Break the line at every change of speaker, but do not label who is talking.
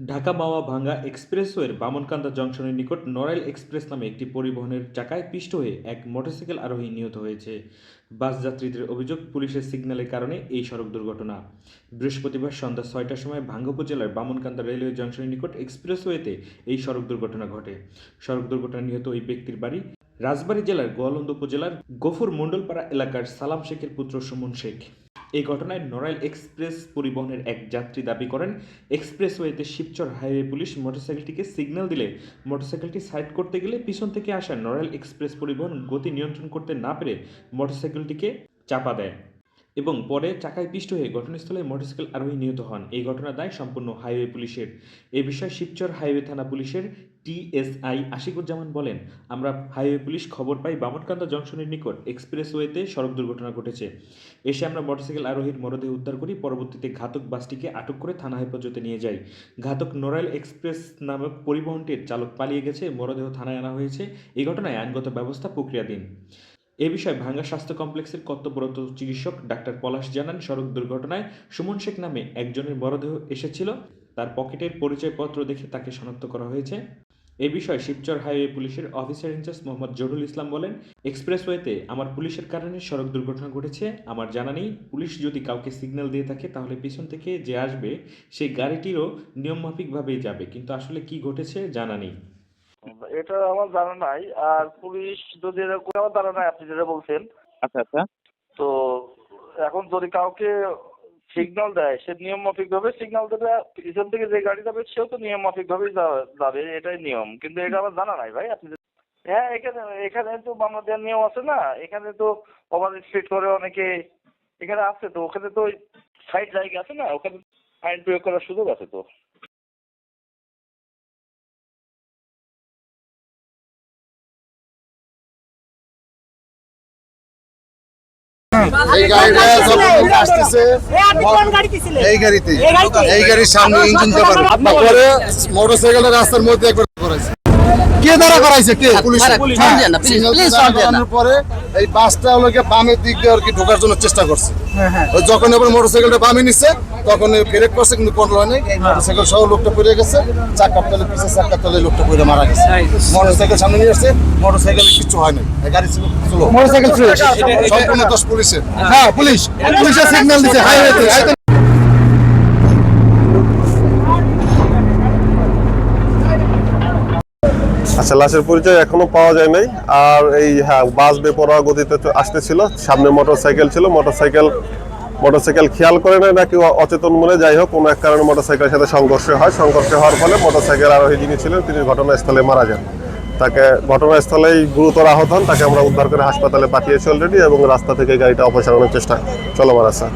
ঢাকা মাওয়া ভাঙ্গা এক্সপ্রেসওয়ের বামনকান্দা জংশনের নিকট নড়াইল এক্সপ্রেস নামে একটি পরিবহনের চাকায় পিষ্ট হয়ে এক মোটরসাইকেল আরোহী নিহত হয়েছে। বাস যাত্রীদের অভিযোগ, পুলিশের সিগন্যালের কারণে এই সড়ক দুর্ঘটনা। বৃহস্পতিবার সন্ধ্যা ছয়টার সময় ভাঙ্গা উপজেলার বামনকান্দা রেলওয়ে জংশনের নিকট এক্সপ্রেসওয়েতে এই সড়ক দুর্ঘটনা ঘটে। সড়ক দুর্ঘটনায় নিহত ওই ব্যক্তির বাড়ি রাজবাড়ী জেলার গোয়ালন্দ উপজেলার গফুর মণ্ডলপাড়া এলাকার সালাম শেখের পুত্র সুমন শেখ। এই ঘটনায় নড়াইল এক্সপ্রেস পরিবহনের এক যাত্রী দাবি করেন, এক্সপ্রেসওয়েতে শিবচর হাইওয়ে পুলিশ মোটরসাইকেলটিকে সিগন্যাল দিলে মোটরসাইকেলটি সাইড করতে গেলে পিছন থেকে আসা নড়াইল এক্সপ্রেস পরিবহন গতি নিয়ন্ত্রণ করতে না পেরে মোটরসাইকেলটিকে চাপা দেয়। এবং পরে চাকায় পিষ্ট হয়ে ঘটনাস্থলে মোটরসাইকেল আরোহী নিহত হন। এই ঘটনা দায় সম্পূর্ণ হাইওয়ে পুলিশের। এ বিষয়ে শিবচর হাইওয়ে থানা পুলিশের টিএসআই আশিকুজ্জামান বলেন, আমরা হাইওয়ে পুলিশ খবর পাই বামনকান্দা জংশনের নিকট। এক্সপ্রেসওয়েতে সড়ক দুর্ঘটনা ঘটেছে। এসে আমরা মোটরসাইকেল আরোহীর মরদেহ উদ্ধার করি। পরবর্তীতে ঘাতক বাসটিকে আটক করে থানা হেফাজতে নিয়ে যাই। ঘাতক নড়াইল এক্সপ্রেস নামক পরিবহনটির চালক পালিয়ে গেছে। মরদেহ থানায় আনা হয়েছে। এই ঘটনায় আইনগত ব্যবস্থা প্রক্রিয়াধীন। এ বিষয়ে ভাঙ্গা স্বাস্থ্য কমপ্লেক্সের কর্তব্যরত চিকিৎসক ডাক্তার পলাশ জানান, সড়ক দুর্ঘটনায় সুমন শেখ নামে একজনের মরদেহ এসেছিল। তার পকেটের পরিচয়পত্র দেখে তাকে শনাক্ত করা হয়েছে। এ বিষয়ে শিবচর হাইওয়ে পুলিশের officer in charge Mohammad Zahurul Islam বলেন, এক্সপ্রেসওয়েতে আমার পুলিশের কারণে সড়ক দুর্ঘটনা ঘটেছে। আমার জানা নেই। পুলিশ যদি কাউকে সিগন্যাল দিয়ে থাকে, তাহলে পিছন থেকে যে আসবে, সেই গাড়িটিরও নিয়মমাফিকভাবেই যাবে। কিন্তু আসলে কি ঘটেছে জানা নেই।
এটা আমার জানা নাই আর পুলিশ যদি এরকম আমার জানা নাই আপনি যেটা বলছেন।
আচ্ছা আচ্ছা।
তো এখন যদি কাউকে সিগন্যাল দেয় সে নিয়ম মাফিক ভাবে সিগন্যাল দেবে পিছন থেকে যে গাড়ি যাবে সেও তো নিয়ম মাফিক ভাবেই যাবে এটাই নিয়ম। কিন্তু এটা আমার জানা নাই ভাই আপনি হ্যাঁ এখানে এখানে তো মামলা দেওয়ার নিয়ম আছে না এখানে তো ওভার স্পিড করে অনেকে এখানে আছে তো ওখানে তো সাইড জায়গা আছে না ওখানে আইন প্রয়োগ করার সুযোগ আছে তো।
এই গাড়িটা যখন আসতেছে এই গাড়িতে এই গাড়ির সামনে ইঞ্জিন মোটরসাইকেলের রাস্তার মধ্যে কে দ্বারা করাইছে? কে? পুলিশ?
না।
করানোর পরে এই বাসটা হলোকে বামের দিক দিয়ে আর কি ঢোকার জন্য চেষ্টা করছে। ওই যখন এবার মোটরসাইকেলটা বামে নিচ্ছে তখন ব্রেক করছে কিন্তু কন্ট্রোল হয়নি। মোটরসাইকেল সহ লোকটা পড়ে গেছে চাকার তলে পিছে চাকার তলে লোকটা পড়ে মারা গেছে। মোটরসাইকেল সামনে নিয়ে আসছে মোটরসাইকেল কিছু হয় নাই। গাড়ি ছিল মোটরসাইকেল সম্পূর্ণ দোষ পুলিশের। হ্যাঁ পুলিশ। পুলিশের সিগন্যাল দিছে। হাইওয়েতে
আচ্ছা লাশের পরিচয় এখনও পাওয়া যায় নাই। আর এই হ্যাঁ বাস বেপরোয়া গতিতে আসতেছিল। সামনে মোটরসাইকেল ছিল, মোটরসাইকেল মোটরসাইকেল খেয়াল করে নাই নাকি অচেতন মনে, যাই হোক, কোনো এক কারণে মোটরসাইকেলের সাথে সংঘর্ষ হয়। সংঘর্ষ হওয়ার ফলে মোটরসাইকেল আরোহী যিনি ছিলেন, তিনি ঘটনাস্থলে মারা যান। তাকে ঘটনাস্থলেই গুরুতর আহত হন। তাকে আমরা উদ্ধার করে হাসপাতালে পাঠিয়েছি অলরেডি এবং রাস্তা থেকে গাড়িটা অপসারণের চেষ্টা চলমান আছে।